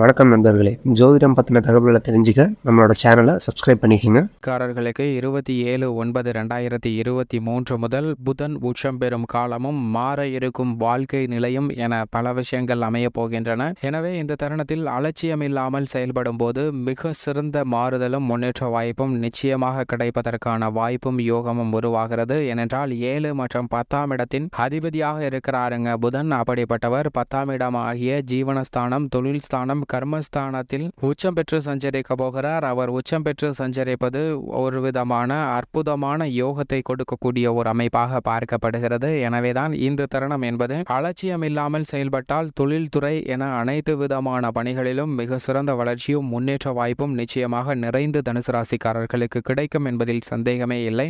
வணக்கம் நண்பர்களே. ஜோதிடம் பற்றின தகவல்களை தெரிஞ்சுக்க நம்மளோட சேனலை சப்ஸ்கிரைப் பண்ணிக்கோங்க. காரர்களுக்கு இருபத்தி ஏழு ஒன்பது ரெண்டாயிரத்தி இருபத்தி மூன்று முதல் புதன் உச்சம் பெறும் காலமும் மாற இருக்கும் வாழ்க்கை நிலையும் என பல விஷயங்கள் அமையப் போகின்றன. எனவே இந்த தருணத்தில் அலட்சியம் இல்லாமல் செயல்படும் போது மிக சிறந்த மாறுதலும் முன்னேற்ற வாய்ப்பும் நிச்சயமாக கிடைப்பதற்கான வாய்ப்பும் யோகமும் உருவாகிறது. ஏனென்றால் ஏழு மற்றும் பத்தாம் இடத்தின் அதிபதியாக இருக்கிறாருங்க புதன். அப்படிப்பட்டவர் பத்தாம் இடம் ஆகிய ஜீவனஸ்தானம் தொழில் ஸ்தானம் கர்மஸ்தானத்தில் உச்சம் பெற்று சஞ்சரிக்க போகிறார். அவர் உச்சம் பெற்று சஞ்சரிப்பது ஒரு விதமான அற்புதமான யோகத்தை கொடுக்கக்கூடிய ஒரு அமைப்பாக பார்க்கப்படுகிறது. எனவேதான் இந்த தருணம் என்பது அலட்சியம் இல்லாமல் செயல்பட்டால் தொழில்துறை என அனைத்து விதமான பணிகளிலும் மிக சிறந்த வளர்ச்சியும் முன்னேற்ற வாய்ப்பும் நிச்சயமாக நிறைந்து தனுசு ராசிக்காரர்களுக்கு கிடைக்கும் என்பதில் சந்தேகமே இல்லை.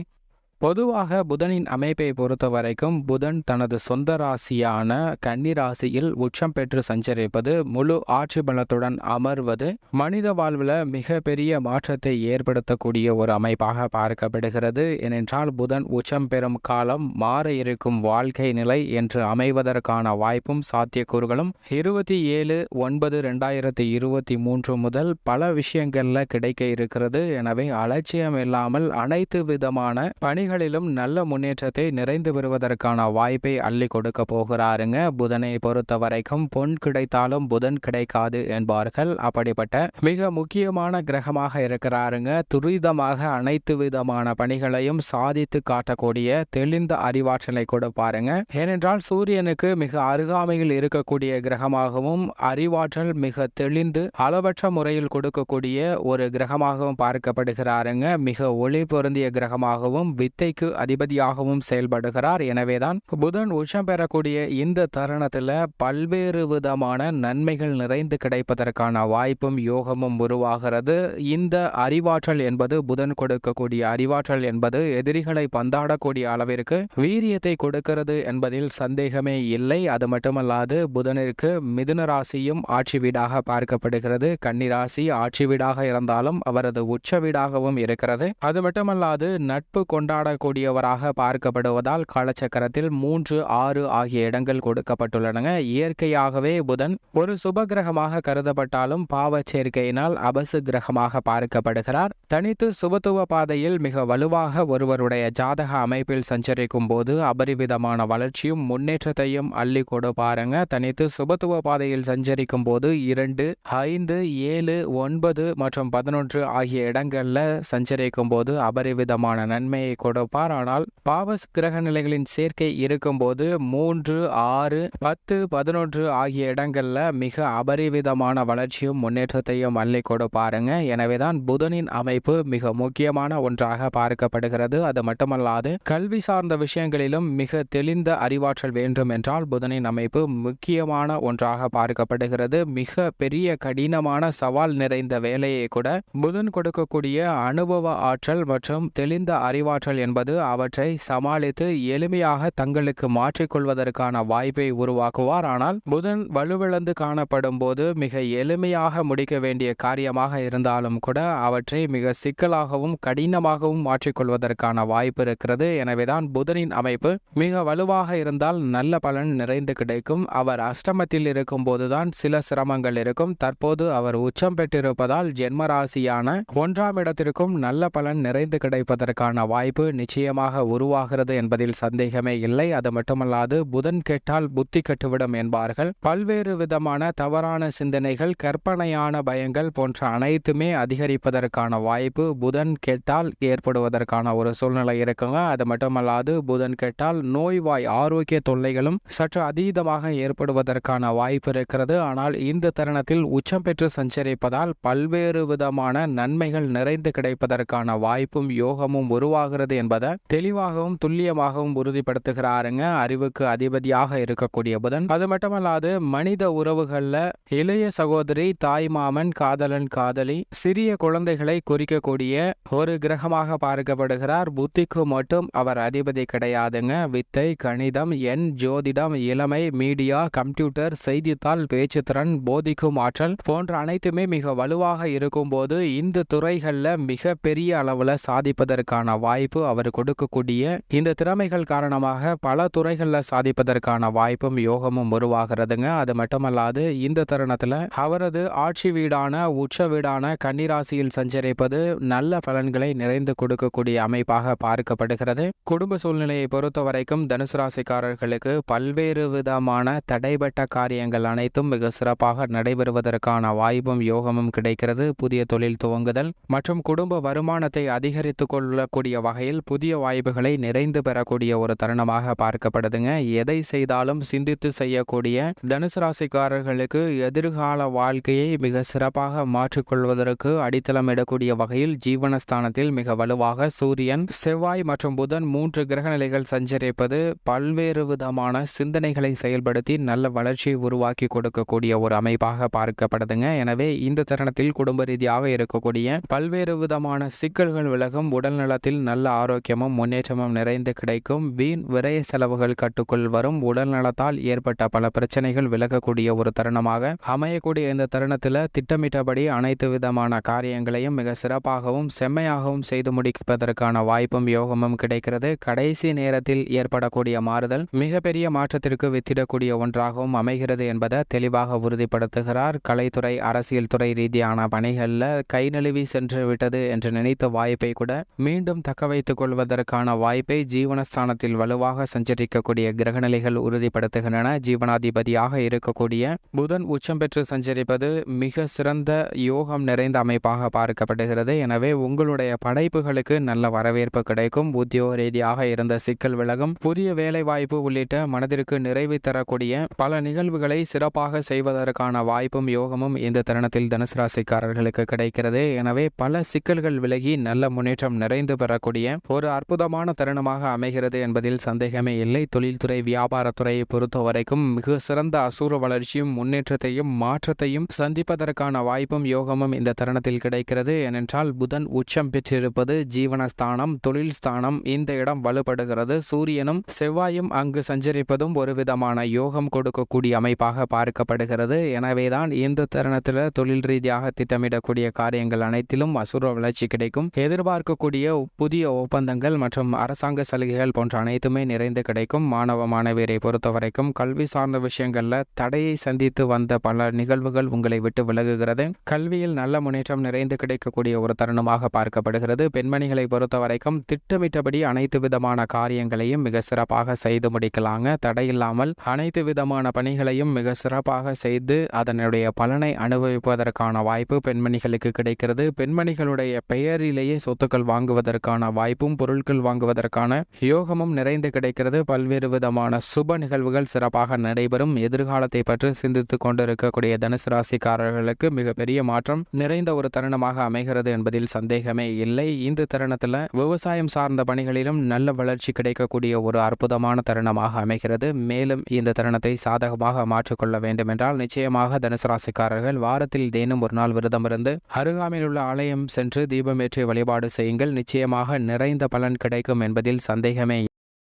பொதுவாக புதனின் அமைப்பை பொறுத்த வரைக்கும் புதன் தனது சொந்த ராசியான கன்னி ராசியில் உச்சம் பெற்று சஞ்சரிப்பது முழு ஆட்சி பலத்துடன் அமர்வது மனித வாழ்வில் மிக பெரிய மாற்றத்தை ஏற்படுத்தக்கூடிய ஒரு அமைப்பாக பார்க்கப்படுகிறது. ஏனென்றால் புதன் உச்சம் பெறும் காலம் மாற இருக்கும் வாழ்க்கை நிலை என்று அமைவதற்கான வாய்ப்பும் சாத்தியக்கூறுகளும் இருபத்தி ஏழு ஒன்பது ரெண்டாயிரத்தி இருபத்தி மூன்று முதல் பல விஷயங்களில் கிடைக்க இருக்கிறது. எனவே அலட்சியம் இல்லாமல் அனைத்து விதமான பணிகள் விஷயங்களிலும் நல்ல முன்னேற்றத்தை நிறைந்து வருவதற்கான வாய்ப்பை அள்ளி கொடுக்க போகிறாருங்க. புதனை பொறுத்த வரைக்கும் பொன் கிடைத்தாலும் புதன் கிடைக்காது என்பார்கள். அப்படிப்பட்ட மிக முக்கியமான கிரகமாக இருக்கிறாருங்க. துரிதமாக அனைத்து விதமான பணிகளையும் சாதித்து காட்டக்கூடிய தெளிந்த அறிவாற்றலை கொடுப்பாருங்க. ஏனென்றால் சூரியனுக்கு மிக அருகாமையில் இருக்கக்கூடிய கிரகமாகவும் அறிவாற்றல் மிக தெளிந்து அளவற்ற முறையில் கொடுக்கக்கூடிய ஒரு கிரகமாகவும் பார்க்கப்படுகிறாருங்க. மிக ஒளி பொருந்திய கிரகமாகவும் வித்தை வித்தைக்கு அதிபதியாகவும் செயல்படுகிறார். எனவேதான் புதன் உச்சம் பெறக்கூடிய இந்த தருணத்தில் பல்வேறு விதமான நன்மைகள் நிறைந்து கிடைப்பதற்கான வாய்ப்பும் யோகமும் உருவாகிறது. இந்த அறிவாற்றல் என்பது புதன் கொடுக்கக்கூடிய அறிவாற்றல் என்பது எதிரிகளை பந்தாடக்கூடிய அளவிற்கு வீரியத்தை கொடுக்கிறது என்பதில் சந்தேகமே இல்லை. அது மட்டுமல்லாது புதனிற்கு மிதுன ராசியும் ஆட்சி வீடாக பார்க்கப்படுகிறது. கன்னிராசி ஆட்சி வீடாக இருந்தாலும் அவரது உச்ச வீடாகவும் இருக்கிறது. அது மட்டுமல்லாது நட்பு கொண்டாட கூடியவராக பார்க்கப்படுவதால் காலச்சக்கரத்தில் மூன்று ஆறு ஆகிய இடங்கள் கொடுக்கப்பட்டுள்ளன இயற்கையாகவே புதன் ஒரு சுப கிரகமாக கருதப்பட்டாலும் பாவ சேர்க்கையினால் அபசு கிரகமாக பார்க்கப்படுகிறார். தனித்து சுபத்துவ பாதையில் மிக வலுவாக ஒருவருடைய ஜாதக அமைப்பில் சஞ்சரிக்கும் போது அபரிவிதமான வளர்ச்சியும் முன்னேற்றத்தையும் அள்ளி கொடுப்பாருங்க. தனித்து சுபத்துவ பாதையில் சஞ்சரிக்கும் போது இரண்டு ஐந்து ஏழு ஒன்பது மற்றும் பதினொன்று ஆகிய இடங்களில் சஞ்சரிக்கும் போது அபரிவிதமான நன்மையை கொடு கொடுப்பார் ஆனால் பாவஸ் கிரக நிலைகளின் சேர்க்கை இருக்கும்போது மூன்று ஆறு பத்து பதினொன்று ஆகிய இடங்களில் மிக அபரிவிதமான வளர்ச்சியும் முன்னேற்றத்தையும் அள்ளி கொடுப்பாருங்க எனவேதான் புதனின் அமைப்பு மிக முக்கியமான ஒன்றாக பார்க்கப்படுகிறது. அது மட்டுமல்லாது கல்வி சார்ந்த விஷயங்களிலும் மிக தெளிந்த அறிவாற்றல் வேண்டும் என்றால் புதனின் அமைப்பு முக்கியமான ஒன்றாக பார்க்கப்படுகிறது. மிக பெரிய கடினமான சவால் நிறைந்த வேலையை கூட புதன் கொடுக்கக்கூடிய அனுபவ ஆற்றல் மற்றும் தெளிந்த அறிவாற்றல் என்பது அவற்றை சமாளித்து எளிமையாக தங்களுக்கு மாற்றிக்கொள்வதற்கான வாய்ப்பை உருவாக்குவார். ஆனால் புதன் வலுவிழந்து காணப்படும் போது மிக எளிமையாக முடிக்க வேண்டிய காரியமாக இருந்தாலும் கூட அவற்றை மிக சிக்கலாகவும் கடினமாகவும் மாற்றிக்கொள்வதற்கான வாய்ப்பு இருக்கிறது. எனவேதான் புதனின் அமைப்பு மிக வலுவாக இருந்தால் நல்ல பலன் நிறைந்து கிடைக்கும். அவர் அஷ்டமத்தில் இருக்கும் போதுதான் சில சிரமங்கள் இருக்கும். தற்போது அவர் உச்சம் பெற்றிருப்பதால் ஜென்மராசியான ஒன்றாம் இடத்திற்கும் நல்ல பலன் நிறைந்து கிடைப்பதற்கான வாய்ப்பு நிச்சயமாக உருவாகிறது என்பதில் சந்தேகமே இல்லை. அது மட்டுமல்லாது புதன் கெட்டால் புத்தி கட்டுவிடும் என்பார்கள். பல்வேறு விதமான தவறான சிந்தனைகள் கற்பனையான பயங்கள் போன்ற அனைத்துமே அதிகரிப்பதற்கான வாய்ப்பு புதன் கெட்டால் ஏற்படுவதற்கான ஒரு சூழ்நிலை இருக்குங்க. அது மட்டுமல்லாது புதன் கெட்டால் நோய்வாய் ஆரோக்கிய தொல்லைகளும் சற்று அதீதமாக ஏற்படுவதற்கான வாய்ப்பு இருக்கிறது. ஆனால் இந்த தருணத்தில் உச்சம் பெற்று சஞ்சரிப்பதால் பல்வேறு விதமான நன்மைகள் நிறைந்து கிடைப்பதற்கான வாய்ப்பும் யோகமும் உருவாகிறது என்பதை தெளிவாகவும் துல்லியமாகவும் உறுதிப்படுத்துகிறாருங்க. அறிவுக்கு அதிபதியாக இருக்கக்கூடிய புதன். அது மட்டுமல்லாது மனித உறவுகளில் இளைய சகோதரி தாய் மாமன் காதலன் காதலி சிறிய குழந்தைகளை குறிக்கக்கூடிய ஒரு கிரகமாக பார்க்கப்படுகிறார். புத்திக்கு மட்டும் அவர் அதிபதி கிடையாதுங்க. வித்தை கணிதம் எண் ஜோதிடம் இளமை மீடியா கம்ப்யூட்டர் செய்தித்தாள் பேச்சுத்திறன் போதிக்கும் ஆற்றல் போன்ற அனைத்துமே மிக வலுவாக இருக்கும்போது இந்த துறைகளில் மிக பெரிய அளவில் சாதிப்பதற்கான வாய்ப்பு அவர் கொடுக்கக்கூடிய இந்த திறமைகள் காரணமாக பல துறைகளில் சாதிப்பதற்கான வாய்ப்பும் யோகமும் உருவாகிறதுங்க. அது மட்டுமல்லாது இந்த தருணத்தில் அவரது ஆட்சி வீடான உச்ச வீடான கன்னிராசியில் சஞ்சரிப்பது நல்ல பலன்களை நிறைந்து கொடுக்கக்கூடிய அமைப்பாக பார்க்கப்படுகிறது. குடும்ப சூழ்நிலையை பொறுத்த வரைக்கும் தனுசு ராசிக்காரர்களுக்கு பல்வேறு விதமான தடைபட்ட காரியங்கள் அனைத்தும் மிக சிறப்பாக நடைபெறுவதற்கான வாய்ப்பும் யோகமும் கிடைக்கிறது. புதிய தொழில் துவங்குதல் மற்றும் குடும்ப வருமானத்தை அதிகரித்து கொள்ளக்கூடிய வகையில் புதிய வாய்ப்புகளை நிறைந்து பெறக்கூடிய ஒரு தருணமாக பார்க்கப்படுதுங்க. எதை செய்தாலும் சிந்தித்து செய்யக்கூடிய தனுசு ராசிக்காரர்களுக்கு எதிர்கால வாழ்க்கையை மிக சிறப்பாக மாற்றிக்கொள்வதற்கு அடித்தளம் இடக்கூடிய வகையில் ஜீவனஸ்தானத்தில் மிக வலுவாக சூரியன் செவ்வாய் மற்றும் புதன் மூன்று கிரகநிலைகள் சஞ்சரிப்பது பல்வேறு விதமான சிந்தனைகளை செயல்படுத்தி நல்ல வளர்ச்சியை உருவாக்கி கொடுக்கக்கூடிய ஒரு அமைப்பாக பார்க்கப்படுதுங்க. எனவே இந்த தருணத்தில் குடும்ப ரீதியாக இருக்கக்கூடிய பல்வேறு விதமான சிக்கல்கள் விலகும் உடல் நலத்தில் நல்ல ஆரோக்கியமும் முன்னேற்றமும் நிறைந்து கிடைக்கும். வீண் விரய செலவுகள் கட்டுக்குள் வரும். உடல் நலத்தால் ஏற்பட்ட பல பிரச்சனைகள் விலகக்கூடிய ஒரு தருணமாக அமையக்கூடிய இந்த தருணத்தில் திட்டமிட்டபடி அனைத்து விதமான காரியங்களையும் மிக சிறப்பாகவும் செம்மையாகவும் செய்து முடிப்பதற்கான வாய்ப்பும் யோகமும் கிடைக்கிறது. கடைசி நேரத்தில் ஏற்படக்கூடிய மாறுதல் மிகப்பெரிய மாற்றத்திற்கு வித்திடக்கூடிய ஒன்றாகவும் அமைகிறது என்பதை தெளிவாக உறுதிப்படுத்துகிறார். கலைத்துறை அரசியல் துறை ரீதியான பணிகளில் கை நழுவி சென்று விட்டது என்று நினைத்த வாய்ப்பை கூட மீண்டும் தக்க வைத்துக் கொள்வதற்கான வாய்ப்பை ஜீவனஸ்தானத்தில் வலுவாக சஞ்சரிக்கக்கூடிய கிரகநிலைகள் உறுதிப்படுத்துகின்றன. ஜீவனாதிபதியாக இருக்கக்கூடிய புதன் உச்சம் பெற்று சஞ்சரிப்பது மிக சிறந்த யோகம் நிறைந்த அமைப்பாக பார்க்கப்படுகிறது. எனவே உங்களுடைய படைப்புகளுக்கு நல்ல வரவேற்பு கிடைக்கும். உத்தியோக ரீதியாக இருந்த சிக்கல் விலகும். புதிய வேலை வாய்ப்பு உள்ளிட்ட மனதிற்கு நிறைவு தரக்கூடிய பல நிகழ்வுகளை சிறப்பாக செய்வதற்கான வாய்ப்பும் யோகமும் இந்த தருணத்தில் தனுசு ராசிக்காரர்களுக்கு கிடைக்கிறது. எனவே பல சிக்கல்கள் விலகி நல்ல முன்னேற்றம் நிறைந்து பெறக்கூடிய ஒரு அற்புதமான தருணமாக அமைகிறது என்பதில் சந்தேகமே இல்லை. தொழில்துறை வியாபாரத்துறையை பொறுத்த வரைக்கும் மிக சிறந்த அசூர வளர்ச்சியும் முன்னேற்றத்தையும் மாற்றத்தையும் சந்திப்பதற்கான வாய்ப்பும் யோகமும் இந்த தருணத்தில் கிடைக்கிறது. ஏனென்றால் புதன் உச்சம் பெற்றிருப்பது ஜீவனஸ்தானம் தொழில் ஸ்தானம் இந்த இடம் வலுப்படுகிறது. சூரியனும் செவ்வாயும் அங்கு சஞ்சரிப்பதும் ஒரு விதமான யோகம் கொடுக்கக்கூடிய அமைப்பாக பார்க்கப்படுகிறது. எனவேதான் இந்த தருணத்தில் தொழில் ரீதியாக திட்டமிடக்கூடிய காரியங்கள் அனைத்திலும் அசுர வளர்ச்சி கிடைக்கும். எதிர்பார்க்கக்கூடிய புதிய ஒப்பந்தங்கள் மற்றும் அரசாங்க சலுகைகள் போன்ற அனைத்துமே நிறைந்து கிடைக்கும். மாணவ மாணவியரை பொறுத்தவரைக்கும் கல்வி சார்ந்த விஷயங்களில் தடையை சந்தித்து வந்த பல நிகழ்வுகள் உங்களை விட்டு விலகுகிறது. கல்வியில் நல்ல முன்னேற்றம் நிறைந்து கிடைக்கக்கூடிய ஒரு தருணமாக பார்க்கப்படுகிறது. பெண்மணிகளை பொறுத்தவரைக்கும் திட்டமிட்டபடி அனைத்து விதமான காரியங்களையும் மிக சிறப்பாக செய்து முடிக்கலாங்க. தடையில்லாமல் அனைத்து விதமான பணிகளையும் மிக சிறப்பாக செய்து அதனுடைய பலனை அனுபவிப்பதற்கான வாய்ப்பு பெண்மணிகளுக்கு கிடைக்கிறது. பெண்மணிகளுடைய பெயரிலேயே சொத்துக்கள் வாங்குவதற்கான வாய்ப்பு வாய்ப்பும் பொருட்கள் வாங்குவதற்கான யோகமும் நிறைந்து கிடைக்கிறது. பல்வேறு விதமான சுப நிகழ்வுகள் சிறப்பாக நடைபெறும். எதிர்காலத்தை பற்றி சிந்தித்துக் கொண்டிருக்கக்கூடிய தனுசு ராசிக்காரர்களுக்கு மிகப்பெரிய மாற்றம் நிறைந்த ஒரு தருணமாக அமைகிறது என்பதில் சந்தேகமே இல்லை. இந்த தருணத்தில் விவசாயம் சார்ந்த பணிகளிலும் நல்ல வளர்ச்சி கிடைக்கக்கூடிய ஒரு அற்புதமான தருணமாக அமைகிறது. மேலும் இந்த தருணத்தை சாதகமாக மாற்றிக்கொள்ள வேண்டுமென்றால் நிச்சயமாக தனுசு ராசிக்காரர்கள் வாரத்தில் தினம் ஒரு நாள் விரதம் இருந்து அருகாமையில் உள்ள ஆலயம் சென்று தீபமேற்றி வழிபாடு செய்யுங்கள். நிச்சயமாக நிறைந்த பலன் கிடைக்கும் என்பதில் சந்தேகமே